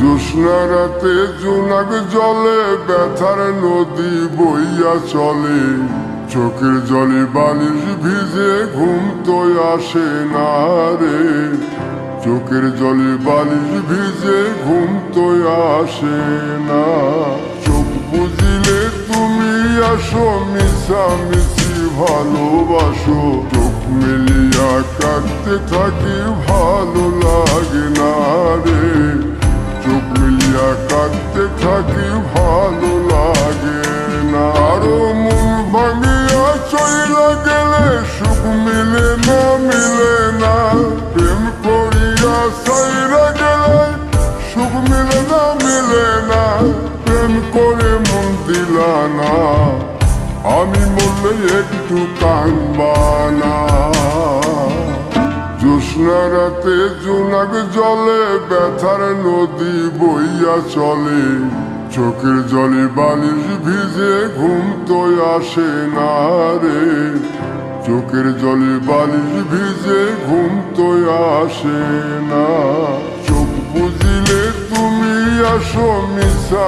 জ্যোৎস্না রাতে জোনাক জলে, ব্যথার নদী বইয়া চলে। চোখের জলে বালিশ ভিজে ঘুম তো আসে না রে। চোখের জলে বালিশ ভিজে ঘুম তো আসে না। চোখ বুঝিলে তুমি আসো মিশা মিশি ভালোবাসো। চোখ মিলিয়া কাঁদতে থাকি ভালো থাকি ভালো লাগে না। আরও মন ভাঙিয়া চইলা গেলে সুখ মিলে না মিলে না। প্রেম করিয়া সাইরা গেলে সুখ মিলে না মিলে না। প্রেম করে মন দিলা না। আমি বললে একটু কানবানা জ্যোৎস্না রাতে জোনাক জলে, ব্যথার নদী বইয়া চলে। চোখের জলে বালিশ ভিজে ঘুম তো আসে না রে। চোখের জলে বালিশ ভিজে ঘুম তো আসে না। চোখ বুঝিলে তুমি আসো মিশা